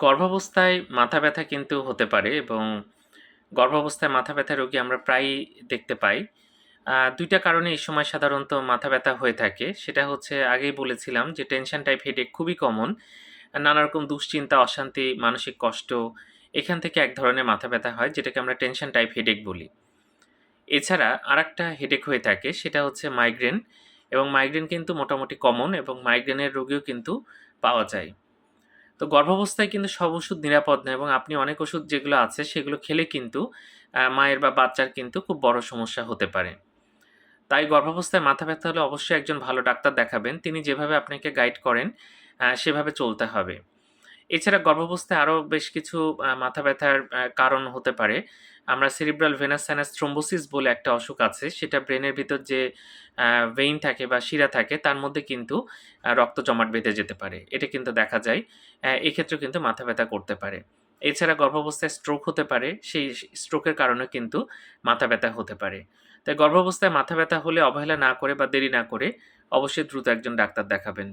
গর্ভাবস্থায় মাথা ব্যথা কিন্তু হতে পারে এবং গর্ভাবস্থায় মাথা ব্যথা রোগী আমরা প্রায়ই দেখতে পাই। দুইটা কারণে এই সময় সাধারণত মাথা ব্যথা হয়ে থাকে। সেটা হচ্ছে আগেই বলেছিলাম যে টেনশন টাইপ হেডেক খুবই কমন নানা রকম দুশ্চিন্তা, অশান্তি, মানসিক কষ্ট, এখান থেকে এক ধরনের মাথা ব্যথা হয়, যেটাকে আমরা টেনশন টাইপ হেডেক বলি। এছাড়া আরেকটা হেডেক হয়ে থাকে, সেটা হচ্ছে মাইগ্রেন এবং মাইগ্রেন কিন্তু মোটামুটি কমন এবং মাইগ্রেনের রোগীও কিন্তু পাওয়া যায়। তো গর্ভাবস্থায় কিন্তু সব ওষুধ নিরাপদ নয় এবং আপনি অনেক ওষুধ যেগুলো আছে সেগুলো খেলে কিন্তু মায়ের বা বাচ্চার কিন্তু খুব বড় সমস্যা হতে পারে। তাই গর্ভাবস্থায় মাথা ব্যথা হলে অবশ্যই একজন ভালো ডাক্তার দেখাবেন। তিনি যেভাবে আপনাকে গাইড করেন সেভাবে চলতে হবে। এছাড়া গর্ভাবস্থায় আরও বেশ কিছু মাথা ব্যথার কারণ হতে পারে। আমরা সেরিব্রাল ভেনাস সাইনাস থ্রোম্বোসিস বলে একটা অসুখ আছে সেটা ব্রেনের ভিতর যে ভেইন থাকে বা শিরা থাকে তার মধ্যে কিন্তু রক্ত জমাট বেঁধে যেতে পারে। এটা কিন্তু দেখা যায় আহ, এক্ষেত্রেও কিন্তু মাথা ব্যথা করতে পারে। এছাড়া গর্ভাবস্থায় স্ট্রোক হতে পারে সেই স্ট্রোকের কারণে কিন্তু মাথা ব্যথা হতে পারে। তাই গর্ভাবস্থায় মাথা ব্যথা হলে অবহেলা না করে বা দেরি না করে অবশ্যই দ্রুত একজন ডাক্তার দেখাবেন।